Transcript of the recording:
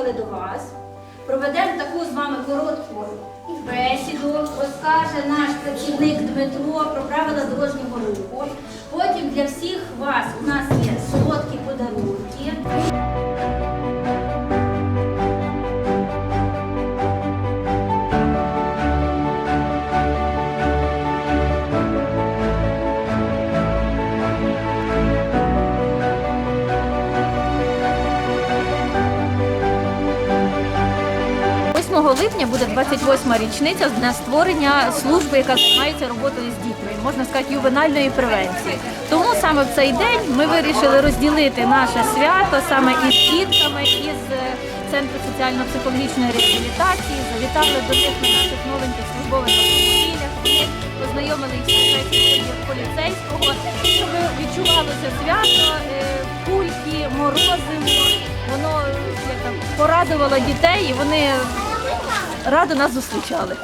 приїхали до вас. Проведемо таку з вами коротку бесіду, розкаже наш працівник Дмитро про правила дорожнього руху. Потім для всіх вас у нас є солодкі подарунки. Восьмого липня буде 28-ма річниця з дня створення служби, яка займається роботою з дітьми, можна сказати, ювенальної превенції. Тому саме в цей день ми вирішили розділити наше свято саме із дітками, із е, центру соціально-психологічної реабілітації. Завітали до них на наших новеньких службових автомобілях. Вони познайомили їх поліцейського, щоб відчувалося свято, е, кульки, морозиво. Воно е, як там порадувало дітей, і вони радо нас зустрічали.